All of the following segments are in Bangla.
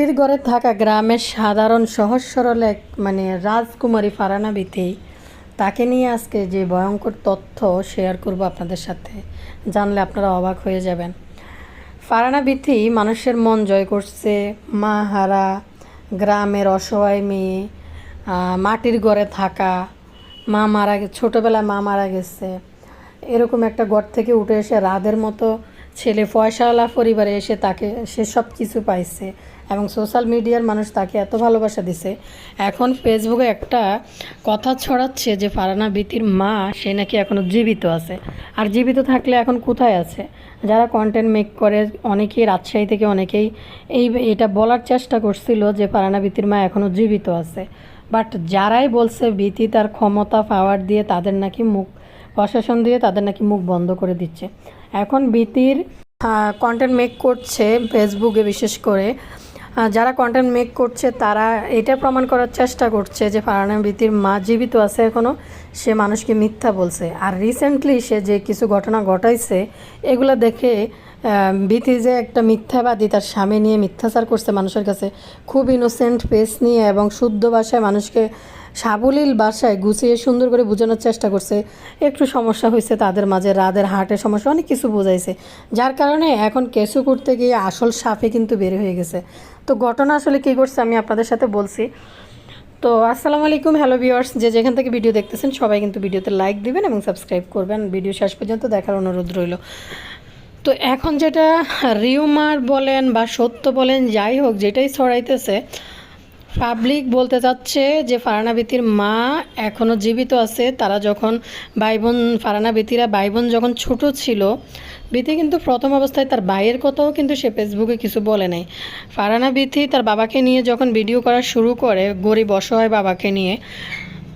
মাটির ঘরে থাকা গ্রামের সাধারণ সহজ সরল এক মানে রাজকুমারী ফারানা বিথি, তাকে নিয়ে আজকে যে ভয়ঙ্কর তথ্য শেয়ার করব আপনাদের সাথে, জানলে আপনারা অবাক হয়ে যাবেন। ফারানা বিথি মানুষের মন জয় করছে, মা হারা, গ্রামের অসহায় মেয়ে মাটির ঘরে থাকা, মা মারা ছোটোবেলায় মা মারা গেছে। এরকম একটা ঘর থেকে উঠে এসে রাদের মতো ছেলে পয়সাওয়ালা পরিবারে এসে তাকে, সে সব কিছু পাইছে এবং সোশ্যাল মিডিয়ার মানুষ তাকে এত ভালোবাসা দিছে। এখন ফেসবুকে একটা কথা ছড়াচ্ছে যে ফারানা বিতির মা, সে নাকি এখনও জীবিত আছে। আর জীবিত থাকলে এখন কোথায় আছে? যারা কন্টেন্ট মেক করে, অনেকেই রাজশাহী থেকে অনেকেই এই এটা বলার চেষ্টা করছিল যে ফারানা বিতির মা এখনও জীবিত আছে। বাট যারাই বলছে বিতি তার ক্ষমতা পাওয়ার দিয়ে তাদের নাকি মুখ প্রশাসন দিয়ে তাদের নাকি মুখ বন্ধ করে দিচ্ছে। এখন বিতির কন্টেন্ট মেক করছে ফেসবুকে বিশেষ করে। যারা কন্টেন্ট মেক করছে তারা এটা প্রমাণ করার চেষ্টা করছে যে ফারহানা বিতির মা জীবিত আছে এখনও সে মানুষকে মিথ্যা বলছে। আর রিসেন্টলি সে যে কিছু ঘটনা ঘটাইছে, এগুলো দেখে বিথি যে একটা মিথ্যাবাদী তার স্বামী নিয়ে মিথ্যাচার করছে মানুষের কাছে, খুব ইনোসেন্ট পেস নিয়ে এবং শুদ্ধ ভাষায় মানুষকে সাবলীল ভাষায় গুছিয়ে সুন্দর করে বোঝানোর চেষ্টা করছে। একটু সমস্যা হয়েছে তাদের মাঝে, রাদের হার্টের সমস্যা, অনেক কিছু বোঝাইছে। যার কারণে এখন কেসু করতে গিয়ে আসল সাপে কিন্তু বের হয়ে গেছে। তো ঘটনা আসলে কী করছে আমি আপনাদের সাথে বলছি। তো আসসালামু আলাইকুম, হ্যালো ভিউয়ার্স, যে যেখান থেকে ভিডিও দেখতেছেন সবাই কিন্তু ভিডিওতে লাইক দিবেন এবং সাবস্ক্রাইব করবেন। ভিডিও শেষ পর্যন্ত দেখার অনুরোধ রইল। তো এখন যেটা রিউমার বলেন বা সত্য বলেন, যাই হোক, যেটাই ছড়াইতেছে পাবলিক বলতে চাচ্ছে যে ফারানা বিতির মা এখনও জীবিত আছে। তারা যখন ভাই বোন ফারানা বিতিরা ভাই বোন যখন ছোট ছিল বিথি কিন্তু প্রথম অবস্থায় তার ভাইয়ের কথাও কিন্তু সে ফেসবুকে কিছু বলে নাই। ফারানা বিথি তার বাবাকে নিয়ে যখন ভিডিও করা শুরু করে, গরিব অসহায় বাবাকে নিয়ে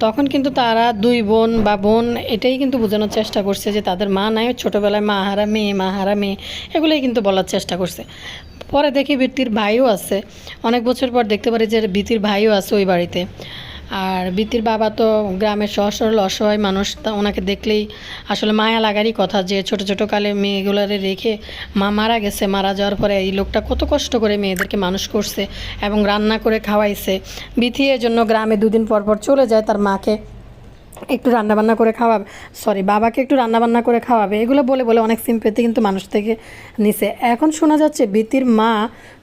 তখন কিন্তু তারা দুই বোন বা বোন এটাই কিন্তু বোঝানোর চেষ্টা করছে যে তাদের মা নাই, ছোটোবেলায় মা হারা মেয়ে, মা হারা মেয়ে, এগুলোই কিন্তু বলার চেষ্টা করছে। পরে দেখি বৃত্তির ভাইও আছে। অনেক বছর পর দেখতে পারি যে বৃত্তির ভাইও আছে ওই বাড়িতে। আর বৃত্তির বাবা তো গ্রামের সহজ সরল অসহায় মানুষ, তা ওনাকে দেখলেই আসলে মায়া লাগারই কথা যে ছোট ছোট কালে মেয়েগুলারে রেখে মা মারা গেছে, মারা যাওয়ার পরে এই লোকটা কত কষ্ট করে মেয়েদেরকে মানুষ করছে এবং রান্না করে খাওয়াইছে। বিথি এর জন্য গ্রামে দুদিন পর পর চলে যায় তার মাকে। একটু রান্নাবান্না করে খাওয়াবে সরি বাবাকে একটু রান্নাবান্না করে খাওয়াবে, এগুলো বলে বলে অনেক সিম্পেতি কিন্তু মানুষ থেকে নিছে। এখন শোনা যাচ্ছে বিতির মা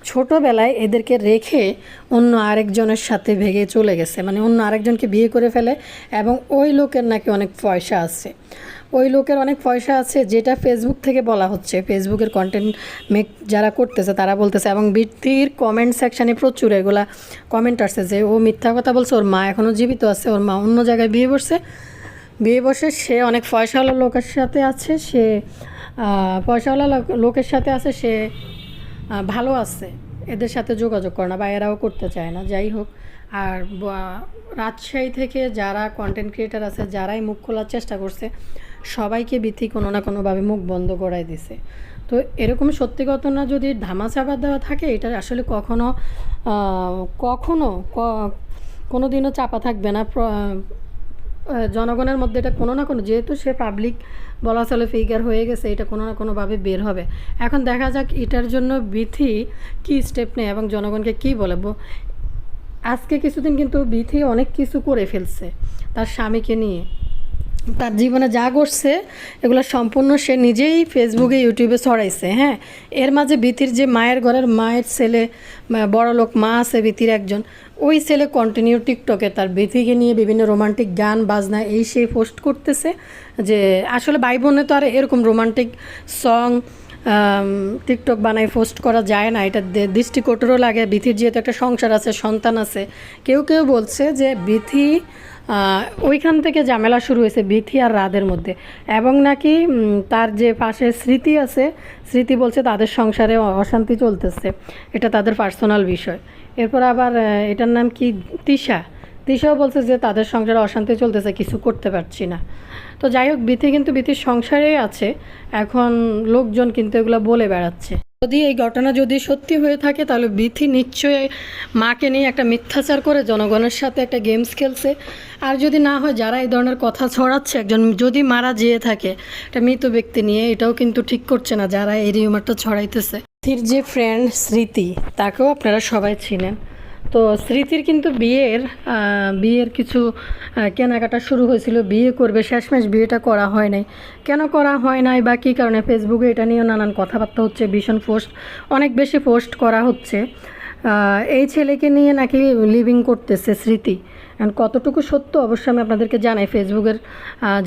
ছোটোবেলায় এদেরকে রেখে অন্য আরেকজনের সাথে ভেগে চলে গেছে মানে অন্য আরেকজনকে বিয়ে করে ফেলে এবং ওই লোকের নাকি অনেক পয়সা আছে। ওই লোকের অনেক পয়সা আছে, যেটা ফেসবুক থেকে বলা হচ্ছে। ফেসবুকের কন্টেন্ট মেক যারা করতেছে, তারা বলতেছে এবং বৃত্তির কমেন্ট সেকশানে প্রচুর এগুলা কমেন্ট আসছে যে, ও মিথ্যা কথা বলছে, ওর মা এখনও জীবিত আছে, ওর মা অন্য জায়গায় বিয়ে বসছে বিয়ে বসে সে অনেক পয়সাওয়ালা লোকের সাথে আছে, সে পয়সাওয়ালা লোকের সাথে আছে, সে ভালো আছে। এদের সাথে যোগাযোগ করে না বা এরাও করতে চায় না, যাই হোক। আর রাজশাহী থেকে যারা কন্টেন্ট ক্রিয়েটার আছে, যারাই মুখ খোলার চেষ্টা করছে সবাইকে বিথি কোনো না কোনোভাবে মুখ বন্ধ করাই দিছে। তো এরকম সত্যি ঘটনা যদি ধামাচাপা দেওয়া থাকে, এটা আসলে কখনো কখনো কোনো দিনও চাপা থাকবে না। জনগণের মধ্যে এটা কোনো না কোনো, যেহেতু সে পাবলিক বলা চলে ফিগার হয়ে গেছে, এটা কোনো না কোনোভাবে বের হবে। এখন দেখা যাক এটার জন্য বিথি কী স্টেপ নেয় এবং জনগণকে কী বলে। আজকে কিছুদিন কিন্তু বিথি অনেক কিছু করে ফেলছে, তার স্বামীকে নিয়ে। তার জীবনে যা ঘটছে, এগুলো সম্পূর্ণ সে নিজেই ফেসবুকে ইউটিউবে ছড়াইছে হ্যাঁ? এর মাঝে বিতির যে মায়ের ঘরের মায়ের ছেলে বড় লোক মা আছে বিতির একজন, ওই ছেলে কন্টিনিউ টিকটকে তার বিথিকে নিয়ে বিভিন্ন রোমান্টিক গান, বাজনা, এই সেই পোস্ট করতেছে যে, আসলে ভাই বোনে তো আর এরকম রোমান্টিক সং টিকটক বানাই পোস্ট করা যায় না। এটা দৃষ্টিকটুরও লাগে বিথির যেহেতু একটা সংসার আছে, সন্তান আছে, কেউ কেউ বলছে যে বিথি ওইখান থেকে ঝামেলা শুরু হয়েছে বিথি আর রাদের মধ্যে। এবং নাকি তার যে পাশে স্মৃতি আছে, স্মৃতি বলছে তাদের সংসারে অশান্তি চলতেছে। এটা তাদের পার্সোনাল বিষয়। এরপর আবার এটার নাম কি? তিশা। তিশাও বলছে যে তাদের সংসারে অশান্তি চলতেছে, কিছু করতে পারছি না। তো যাই হোক বিথি কিন্তু বিথির সংসারেই আছে। এখন লোকজন কিন্তু এগুলো বলে বেড়াচ্ছে। যদি এই ঘটনা যদি সত্যি হয়ে থাকে, তাহলে বিথি নিশ্চয়ই মাকে নিয়ে একটা মিথ্যাচার করে জনগণের সাথে একটা গেমস খেলছে। আর যদি না হয়, যারা এই ধরনের কথা ছড়াচ্ছে, একজন যদি মারা যেয়ে থাকে, একটা মৃত ব্যক্তি নিয়ে, এটাও কিন্তু ঠিক করছে না, যারা এই রিউমারটা ছড়াইতেছে। বৃথির যে ফ্রেন্ড স্মৃতি, তাকেও আপনারা সবাই চিনেন। তো স্মৃতির কিন্তু বিয়ের বিয়ের কিছু কেনাকাটা শুরু হয়েছিল, বিয়ে করবে, শেষমেশ বিয়েটা করা হয় নাই। কেন করা হয় নাই বা কী কারণে? ফেসবুকে এটা নিয়েও নানান কথাবার্তা হচ্ছে, ভীষণ পোস্ট, অনেক বেশি পোস্ট করা হচ্ছে। এই ছেলেকে নিয়ে নাকি লিভিং করতেছে স্মৃতি। And কতটুকু সত্য অবশ্যই আমি আপনাদেরকে জানাই। ফেসবুকের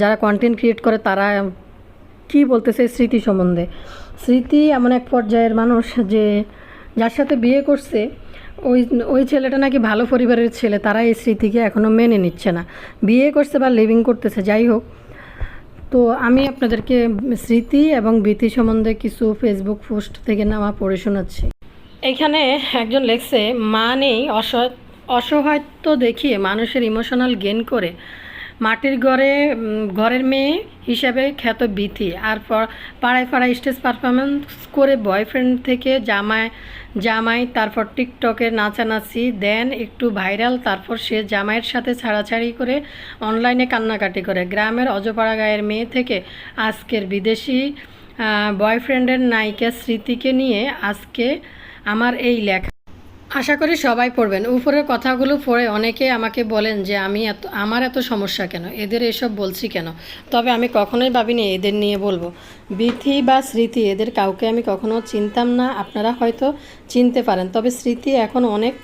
যারা কন্টেন্ট ক্রিয়েট করে, তারা কি বলতেছে স্মৃতি সম্বন্ধে? স্মৃতি এমন এক পর্যায়ের মানুষ যে, যার সাথে বিয়ে করছে ওই ওই ছেলেটা নাকি ভালো পরিবারের ছেলে, তারা এই স্মৃতিকে এখনও মেনে নিচ্ছে না। বিয়ে করছে বা লিভিং করতেছে, যাই হোক। তো আমি আপনাদেরকে স্মৃতি এবং বৃত্তি সম্বন্ধে কিছু ফেসবুক পোস্ট থেকে নেওয়া পড়ে শোনাচ্ছি। এখানে একজন লেখছে, মা নেই অসহায় অসহায়ত্ব দেখিয়ে মানুষের ইমোশনাল গেন করে। মাটির ঘরে ঘরের মেয়ে হিসাবে খ্যাত বিথি। আর পাড়ায় পাড়ায় স্টেজ পারফরমেন্স করে বয়ফ্রেন্ড থেকে জামাই জামাই তারপর টিকটকে নাচানাচি, দেন একটু ভাইরাল, তারপর সে জামাইয়ের সাথে ছাড়াছাড়ি করে অনলাইনে কান্নাকাটি করে। গ্রামের অজপাড়া গায়ের মেয়ে থেকে আজকের বিদেশি বয়ফ্রেন্ডের নায়িকা স্মৃতিকে নিয়ে আজকে আমার এই লেখা আশা করি সবাই পড়বেন। উপরের কথাগুলো পড়ে অনেকে আমাকে বলেন যে, আমি এত, আমার এত সমস্যা কেন? এদের এসব বলছি কেন? তবে আমি কখনোই ভাবিনি এদের নিয়ে বলব। বিথি বা স্মৃতি, এদের কাউকে আমি কখনো চিনতাম না। আপনারা হয়তো চিনতে পারেন। তবে স্মৃতি এখন অনেক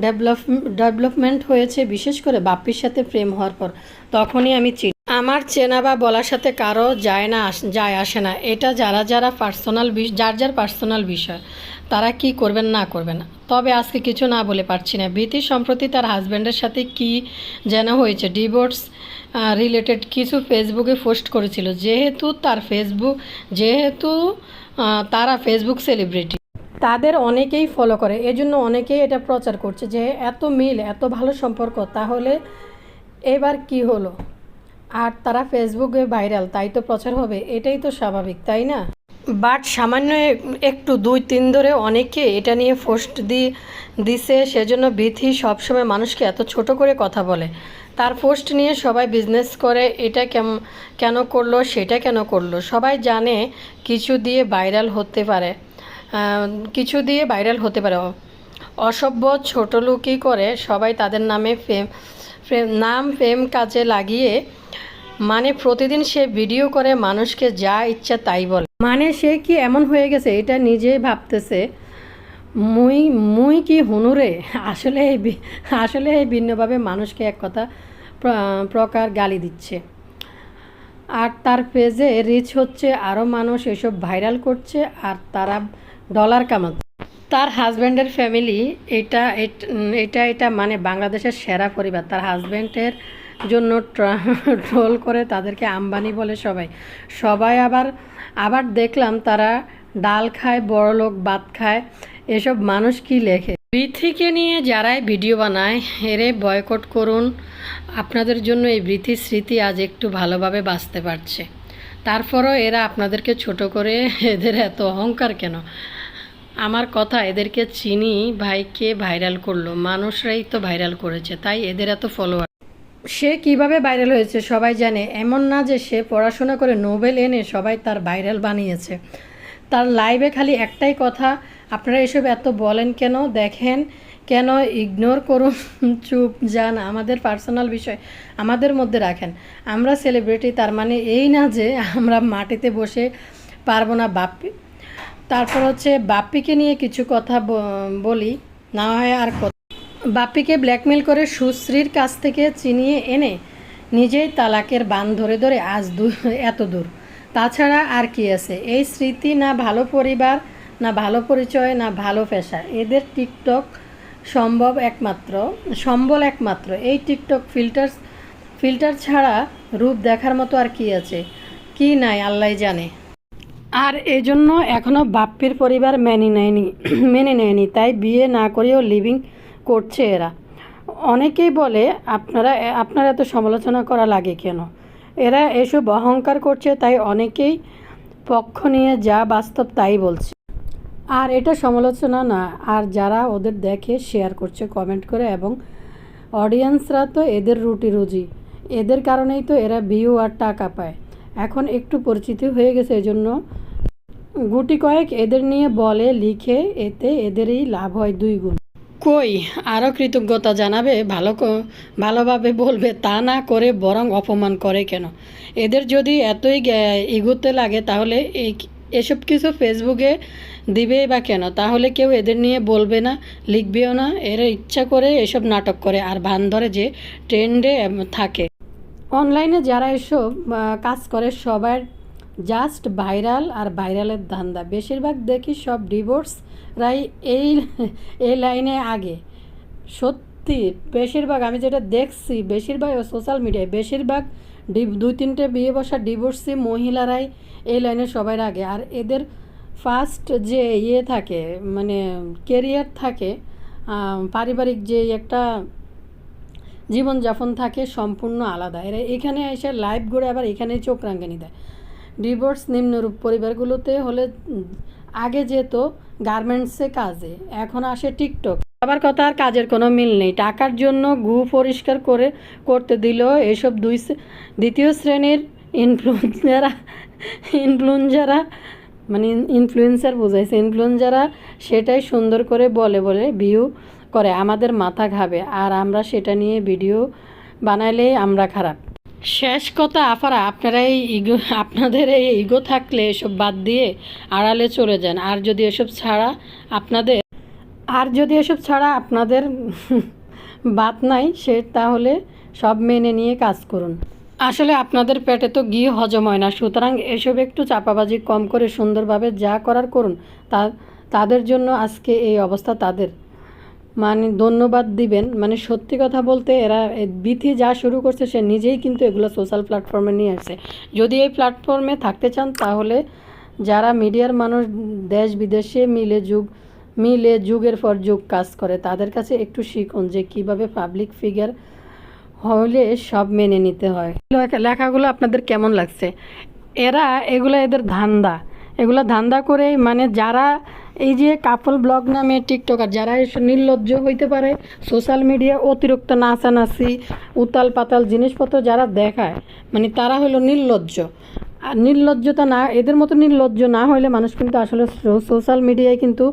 ডেভেলপ, ডেভেলপমেন্ট হয়েছে, বিশেষ করে বাপ্পির সাথে প্রেম হওয়ার পর। তখনই আমি চিনি, আমার চেনা বা বলার সাথে কারও যায় না যায় আসে না। এটা যারা যারা পার্সোনাল যার যার পার্সোনাল বিষয়। তারা কি করবেন, না করবেন। তবে আজকে কিছু না বলে পারছি না। ভীতি সম্প্রতি তার হাজব্যান্ডের সাথে কি যেন হয়েছে। ডিভোর্স রিলেটেড কিছু ফেসবুকে পোস্ট করেছিল। যেহেতু তার ফেসবুক যেহেতু তারা ফেসবুক সেলিব্রিটি তাদের অনেকেই ফলো করে। এজন্য অনেকেই এটা প্রচার করছে যে, এত মিল, এত ভালো সম্পর্ক, তাহলে এবার কি হলো? আর তারা ফেসবুকে ভাইরাল তাই তো প্রচার হবে। এটাই তো স্বাভাবিক, তাই না? বাট সামান্য একটু, দুই, তিন ধরে অনেকে এটা নিয়ে ফোস্ট দি, দিছে, সেজন্য বিথি সবসময় মানুষকে এত ছোট করে কথা বলে। তার পোস্ট নিয়ে সবাই বিজনেস করে, এটা কেম, কেন করল, সেটা কেন করল? সবাই জানে কিছু দিয়ে ভাইরাল হতে পারে। কিছু দিয়ে ভাইরাল হতে পারে। অসভ্য ছোট লোকই করে, সবাই তাদের নামে ফেম ফেম নাম ফেম কাজে লাগিয়ে মানে প্রতিদিন সে ভিডিও করে মানুষকে যা ইচ্ছা তাই বলে। মানে সে কি এমন হয়ে গেছে এটা নিজেই ভাবতেছে? মুই মুই কি হুনুরে আসলে আসলে এই ভিন্নভাবে মানুষকে এক কথা প্রকার গালি দিচ্ছে। আর তার পেজে রিচ হচ্ছে আরও মানুষ এসব ভাইরাল করছে আর তারা ডলার কামাচ্ছে। তার হাজব্যান্ডের ফ্যামিলি এট- এটা এটা মানে বাংলাদেশের সেরা পরিবার। তার হাজব্যান্ডের জন্য ট্রোল করে তাদেরকে আম্বানি বলে সবাই। সবাই আবার আবার দেখলাম তারা ডাল খায়, বড় লোক ভাত খায়, এসব মানুষ কি লেখে? বৃথিকে নিয়ে যারাই ভিডিও বানায়, এরে বয়কট করুন। আপনাদের জন্য এই বৃথি স্মৃতি আজ একটু ভালোভাবে বাঁচতে পারছে। তারপরও এরা আপনাদেরকে ছোট করে এদের এত অহংকার কেন? আমার কথা এদেরকে চিনি ভাইকে ভাইরাল করল, মানুষরাই তো ভাইরাল করেছে, তাই এদের এত ফলোয়ার সে কীভাবে ভাইরাল হয়েছে সবাই জানে। এমন না যে সে পড়াশোনা করে নোবেল এনে সবাই তার ভাইরাল বানিয়েছে। তার লাইভে খালি একটাই কথা, আপনারা এসব এত বলেন কেন? দেখেন, কেন ইগনোর করুন, চুপ যান। আমাদের পার্সোনাল বিষয় আমাদের মধ্যে রাখেন। আমরা সেলিব্রিটি তার মানে এই না যে আমরা মাটিতে বসে পারব না বাপ্পি। তারপর হচ্ছে বাপ্পিকে নিয়ে কিছু কথা বলি, না হয় আর বাপ্পিকে ব্ল্যাকমেল করে সুশ্রীর কাছ থেকে চিনিয়ে এনে নিজেই তালাকের বান ধরে ধরে আজ এত দূর। তাছাড়া আর কি আছে? এই স্মৃতি না ভালো পরিবার, না ভালো পরিচয়, না ভালো পেশা, এদের টিকটক সম্ভব একমাত্র, সম্বল একমাত্র। এই টিকটক ফিল্টার ফিল্টার ছাড়া রূপ দেখার মতো আর কি আছে? কি নাই আল্লাহ জানে। আর এজন্য এখনও বাপ্পির পরিবার মেনে নেয়নি মেনে নেয়নি। তাই বিয়ে না করেও লিভিং করছে এরা। অনেকেই বলে, আপনারা, আপনার এত সমালোচনা করা লাগে কেন? এরা এসব অহংকার করছে, তাই অনেকেই পক্ষ নিয়ে যা বাস্তব তাই বলছে। আর এটা সমালোচনা না, আর যারা ওদের দেখে শেয়ার করছে কমেন্ট করে, এবং অডিয়েন্সরা তো এদের রুটি রুজি। এদের কারণেই তো এরা ভিউ আর টাকা পায়। এখন একটু পরিচিতি হয়ে গেছে, এজন্য গুটি কয়েক এদের নিয়ে বলে, লিখে এতে এদেরই লাভ হয় দুই গুণ। কই আরও কৃতজ্ঞতা জানাবে, ভালো ভালোভাবে বলবে, তা না করে বরং অপমান করে কেন? এদের যদি এতই ইগোতে লাগে তাহলে এই এসব কিছু ফেসবুকে দিবেই বা কেন? তাহলে কেউ এদের নিয়ে বলবে না, লিখবেও না, এরা ইচ্ছা করে এসব নাটক করে, আর ভান ধরে যে ট্রেন্ডে থাকে। অনলাইনে যারা এসব কাজ করে সবার জাস্ট ভাইরাল আর ভাইরালের ধান্দা। বেশিরভাগ দেখি সব ডিভোর্সরাই এই এই লাইনে আগে। সত্যি, বেশিরভাগ আমি যেটা দেখছি, বেশিরভাগ সোশ্যাল মিডিয়ায় বেশিরভাগ দুই তিনটে বিয়ে বসা ডিভোর্সি মহিলারাই এই লাইনে সবার আগে আর এদের ফার্স্ট যে ইয়ে থাকে মানে কেরিয়ার থাকে পারিবারিক যে একটা জীবনযাপন থাকে সম্পূর্ণ আলাদা। এরা এখানে এসে লাইভ গড়ে আবার এখানেই চোখ রাঙ্গানি দেয়। ডিভোর্স নিম্নরূপ পরিবারগুলোতে হলে আগে যেত গার্মেন্টসে কাজে, এখন আসে টিকটক আবার কথা আর কাজের কোনো মিল নেই। টাকার জন্য গু পরিষ্কার করে করতে দিল এসব দুই দ্বিতীয় শ্রেণির ইনফ্লুয়েন্সারা ইনফ্লুয়েন্সারা মানে ইনফ্লুয়েন্সার বোঝাইছে। ইনফ্লুয়েন্সারা সেটাই সুন্দর করে বলে বলে ভিউ করে। আমাদের মাথা খাবে আর আমরা সেটা নিয়ে ভিডিও বানাইলেই আমরা খারাপ। শেষ কথা, আফারা, আপনারা এই ইগো, আপনাদের এই ইগো থাকলে এসব বাদ দিয়ে আড়ালে চলে যান। আর যদি এসব ছাড়া আপনাদের, আর যদি এসব ছাড়া আপনাদের বাদ নাই, সে তাহলে সব মেনে নিয়ে কাজ করুন। আসলে আপনাদের পেটে তো গিয়ে হজম হয় না। সুতরাং এসব একটু চাপাবাজি কম করে সুন্দরভাবে যা করার করুন, তা, তাদের জন্য আজকে এই অবস্থা তাদের। মানে ধন্যবাদ দিবেন। মানে সত্যি কথা বলতে এরা বিথি যা শুরু করছে, সে নিজেই কিন্তু এগুলো সোশ্যাল প্ল্যাটফর্মে নিয়ে আসছে। যদি এই প্ল্যাটফর্মে থাকতে চান, তাহলে যারা মিডিয়ার মানুষ দেশ বিদেশে মিলে যুগ, মিলে যুগের পর যুগ কাজ করে, তাদের কাছে একটু শিখুন যে কীভাবে পাবলিক ফিগার হলে সব মেনে নিতে হয়। লেখাগুলো আপনাদের কেমন লাগছে? এরা এগুলো এদের ধান্দা। এগুলো ধান্দা করে মানে যারা এই যে কাপল ব্লগ নামে টিকটকার যারা নির্লজ্জ হইতে পারে সোশ্যাল মিডিয়া অতিরিক্ত নাচানাচি উতাল পাতাল জিনিসপত্র যারা দেখায় মানে তারা হলো নির্লজ্জ। আর নির্লজ্জতা না, এদের মতো নির্লজ্জ না হলে মানুষ কিন্তু আসলে সোশ্যাল মিডিয়ায় কিন্তু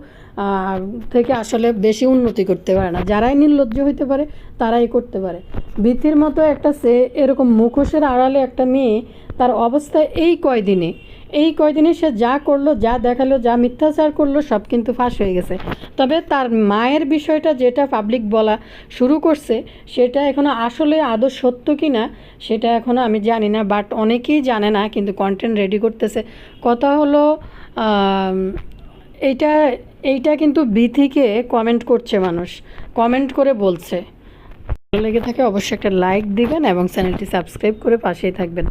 থেকে আসলে বেশি উন্নতি করতে পারে না। যারাই নির্লজ্জ হইতে পারে, তারাই করতে পারে। বিথির মতো একটা সে এরকম মুখোশের আড়ালে একটা মেয়ে, তার অবস্থা এই কয়দিনে? এই কয়দিনে সে যা করল, যা দেখাল, যা মিথ্যাচার করল, সব কিন্তু ফাঁস হয়ে গেছে। তবে তার মায়ের বিষয়টা যেটা পাবলিক বলা শুরু করছে, সেটা এখনও আসলে আদৌ সত্য কি না সেটা এখনও আমি জানি না বাট অনেকেই জানে না, কিন্তু কন্টেন্ট রেডি করতেছে। কথা হলো এইটা এইটা কিন্তু বিথিকে কমেন্ট করছে মানুষ কমেন্ট করে বলছে। ভালো লেগে থাকে অবশ্যই একটা লাইক দিবেন এবং চ্যানেলটি সাবস্ক্রাইব করে পাশেই থাকবেন।